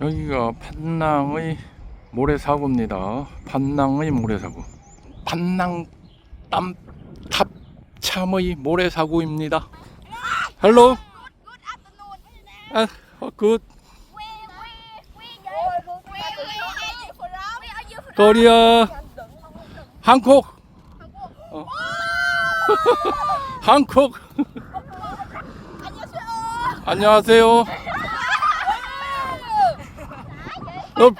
여기가 판낭의 모래사고입니다. 판낭의 모래사고. 판낭 땀 탑 참의 모래사고입니다. 헬로. 아, 어, 굿. 거리야. 한국. 어. 한국. 안녕하세요. 너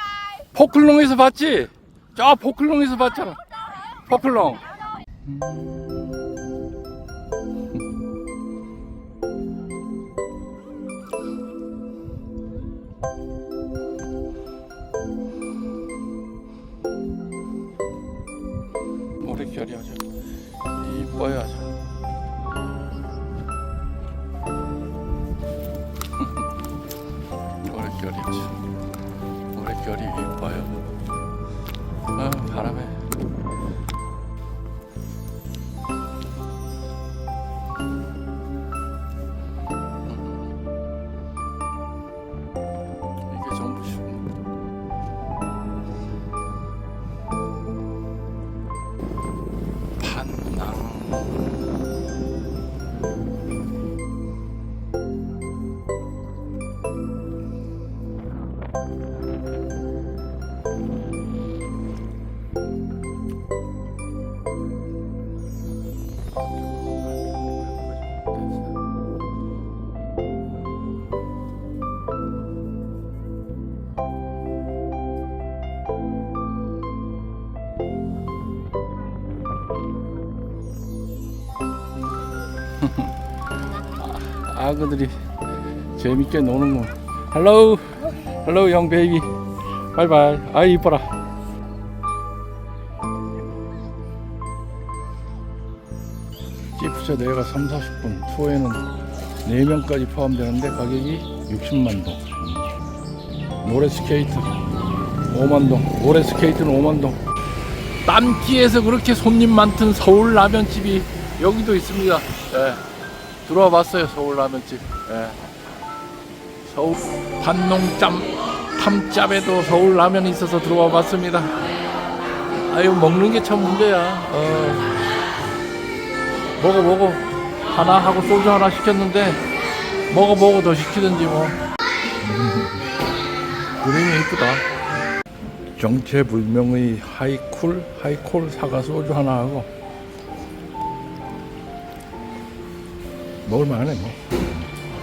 포클롱에서 봤지? 저 포클롱에서 봤잖아. 포클롱. 머리결이 아주 이뻐요 아주. 머리결이 이뻐요. 아, 바람에. 이게 전부 슈입니다. 판낭. 아그들이 재밌게 노는군. 헬로, 헬로 영 베이비. 바이바이. 아 이뻐라. 기프차 내가 3, 40분 투어에는 4명까지 포함되는데 가격이 60만 동. 음. 모래 스케이트 5만 동. 모래 스케이트는 5만 동. 땀기에서 그렇게 손님 많던 서울 라면집이 여기도 있습니다. 예. 들어와 봤어요 서울 라면집. 예. 서울 반농짬 탐짭에도 서울 라면이 있어서 들어와 봤습니다. 아유 먹는 게 참 문제야. 어. 먹어 먹어 하나 하고 소주 하나 시켰는데 먹어 먹어 더 시키든지 뭐. 그림이 이쁘다. 정체불명의 하이쿨 하이콜 사과 소주 하나 하고 먹을만하네 뭐.